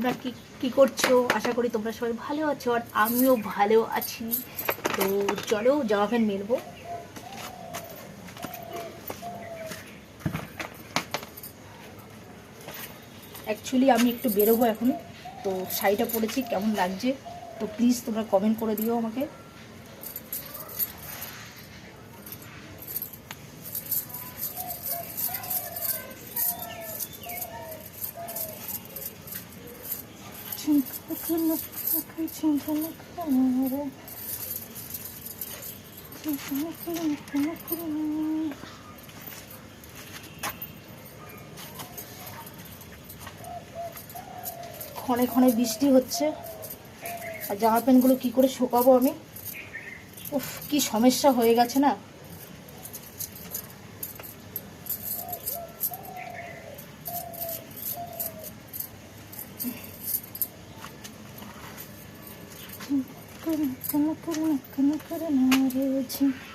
তোমরা কি কি করছ? আশা করি তোমরা সবাই ভালো আছো আর আমিও ভালো আছি। তো চলো জামা প্যান্ট মেলবো। অ্যাকচুয়ালি আমি একটু বেরোবো এখন তো শাড়িটা পরেছি, কেমন লাগছে? তো প্লিজ তোমরা কমেন্ট করে দিও আমাকে। ক্ষণে ক্ষণে বৃষ্টি হচ্ছে। আর জামা প্যান্টগুলো কী করে শুকাবো আমি? উফ, কি সমস্যা হয়ে গেছে না? watching.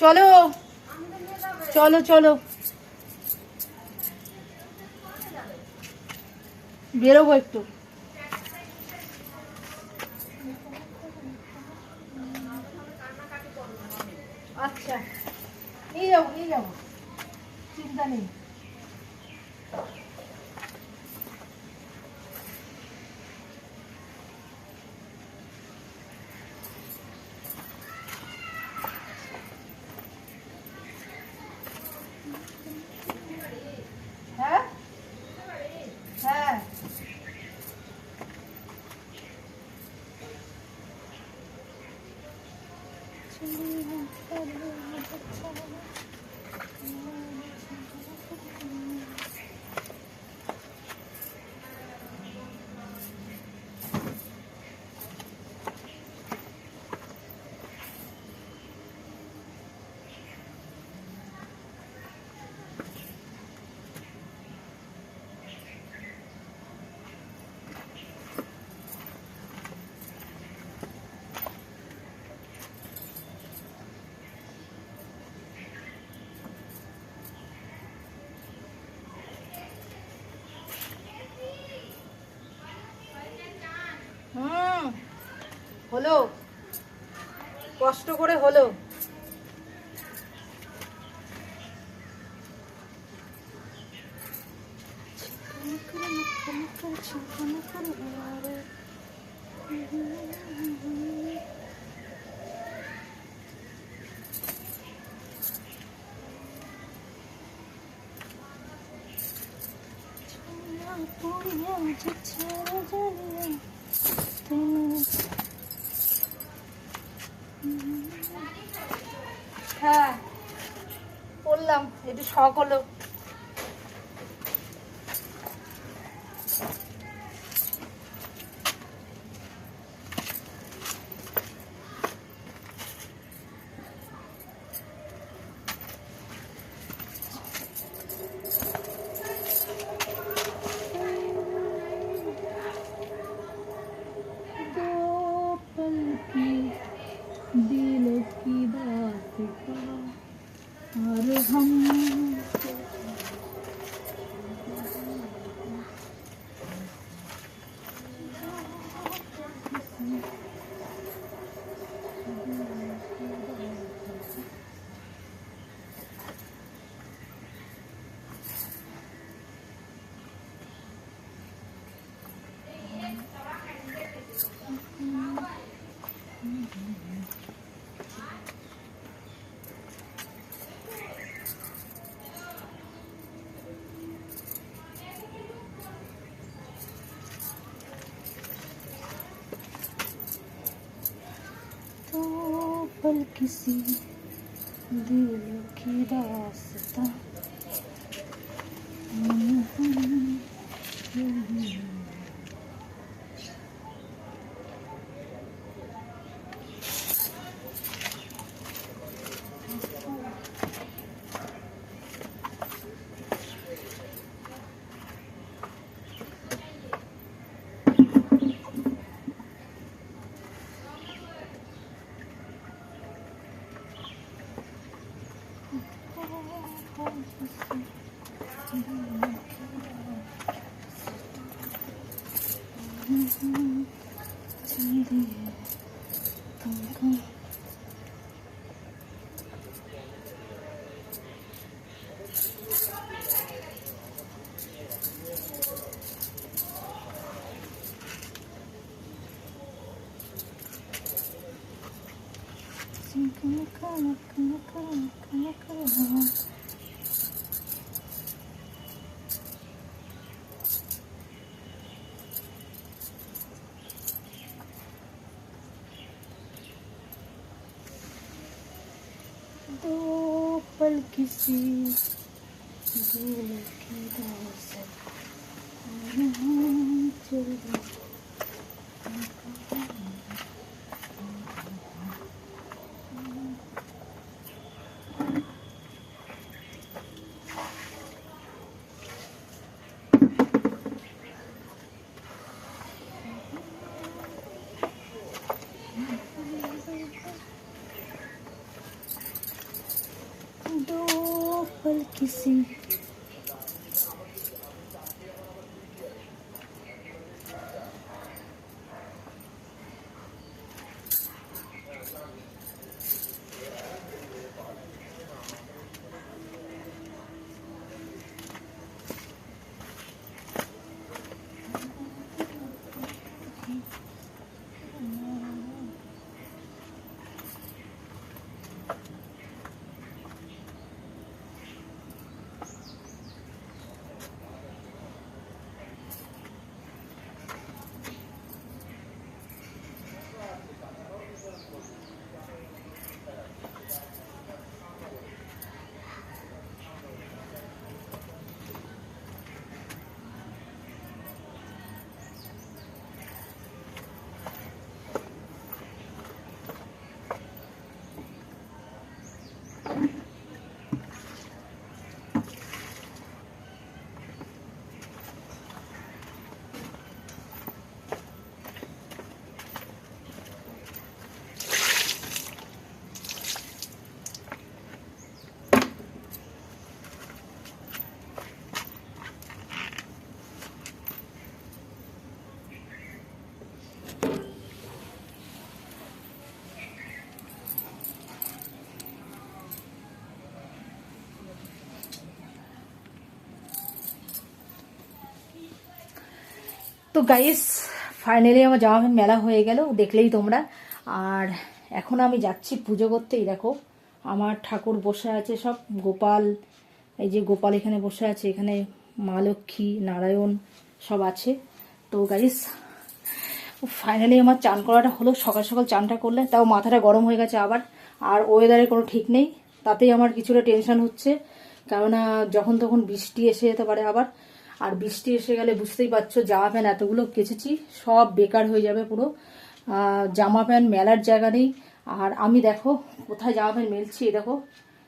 চলো। চলো চলো। বেরোবো একটু। আচ্ছা নিয়ে যাব নিয়ে যাব চিন্তা নেই হ্যাঁ হ্যাঁ হুম হলো? কষ্ট করে হলো? হ্যাঁ বললাম একটু শখ হলো। किसी दिल की दास्ता दो पल किसी दिल की दास्तां चल दो তো গাইস ফাইনালি আমার জামা প্যান্ট মেলা হয়ে গেল, দেখলেই তোমরা। আর এখন আমি যাচ্ছি পুজো করতে দেখো, আমার ঠাকুর বসে আছে সব, গোপাল, এই যে গোপাল এখানে বসে আছে, এখানে মা লক্ষ্মী, নারায়ণ সব আছে। তো গাইস ফাইনালি আমার চান করাটা হলো, সকাল সকাল চানটা করলে, তাও মাথাটা গরম হয়ে গেছে আবার, আর ওয়েদারের কোনো ঠিক নেই, তাতেই আমার কিছুটা টেনশন হচ্ছে, কেননা যখন তখন বৃষ্টি এসে যেতে পারে আবার আর বৃষ্টি এসে গেলে বুঝতেই পারছ, জামা প্যান্ট এতগুলো কেচেছি, সব বেকার হয়ে যাবে পুরো। জামা প্যান্ট মেলার জায়গা নেই। আর আমি দেখো, কোথায় জামা প্যান্ট মেলছি দেখো।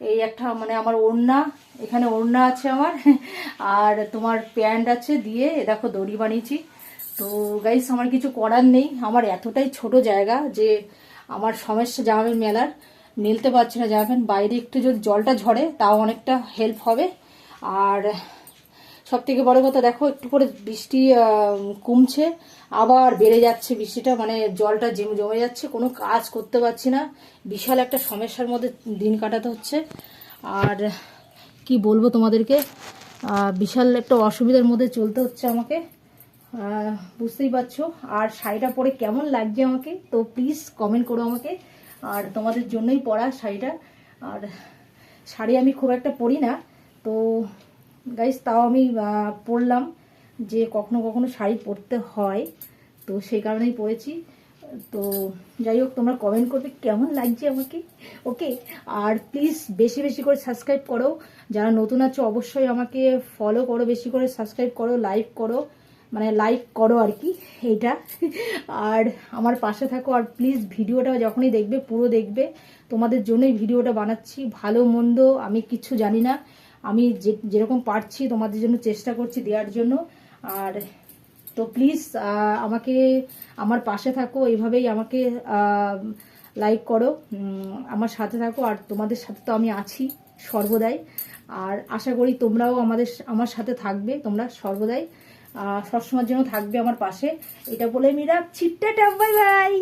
এই একটা মানে আমার ওড়না, এখানে ওড়না আছে আমার। আর তোমার প্যান্ট আছে দিয়ে দেখো দড়ি বানিয়েছি। তো গাইস আমার কিছু করার নেই। আমার এতটাই ছোট জায়গা যে আমার সমস্যা জামা প্যান্ট মেলার। মেলতে পারছি না জামা প্যান্ট। বাইরে একটু যদি জলটা ঝরে, তাও অনেকটা হেল্প হবে। আর সব থেকে বড় কথা, দেখো, একটু করে বৃষ্টি কমছে, আবার বেড়ে যাচ্ছে বৃষ্টিটা মানে জলটা জমে জমে যাচ্ছে, কোনো কাজ করতে পারছি না, বিশাল একটা সমস্যার মধ্যে দিন কাটাতে হচ্ছে, আর কি বলব তোমাদেরকে বিশাল একটা অসুবিধার মধ্যে চলতে হচ্ছে আমাকে বুঝতেই পারছ, আর শাড়িটা পরে কেমন লাগছে আমাকে, তো প্লিজ কমেন্ট করো আমাকে, আর তোমাদের জন্যই পরা শাড়িটা, আর শাড়ি আমি খুব একটা পরি না, তো গাইস তাও আমি পরলাম যে কখনো কখনো শাড়ি পরতে হয়। তো সেই কারণেই পরেছি তো যাই হোক, তোমরা কমেন্ট করবে কেমন লাগছে আমাকে। ওকে আর প্লিজ বেশি বেশি করে সাবস্ক্রাইব করো। যারা নতুন আছো, অবশ্যই আমাকে ফলো করো, বেশি করে সাবস্ক্রাইব করো লাইক করো। মানে লাইক করো আর কি, এইটা। আর আমার পাশে থাকো, আর প্লিজ ভিডিওটা যখনই দেখবে, পুরো দেখবে। তোমাদের জন্যই ভিডিওটা বানাচ্ছি। ভালো, মন্দ, আমি কিচ্ছু জানি না। আমি যে, যেরকম পারছি তোমাদের জন্য চেষ্টা করছি দেওয়ার জন্য। আর তো প্লিজ আমাকে, আমার পাশে থাকো, এইভাবেই আমাকে লাইক করো। আমার সাথে থাকো। আর তোমাদের সাথে তো আমি আছি সর্বদাই। আর আশা করি তোমরাও আমাদের, আমার সাথে থাকবে, তোমরা সর্বদাই। সবসময়ের জন্য থাকবে আমার পাশে। এটা বলে আমি রাখছি। Tata bye bye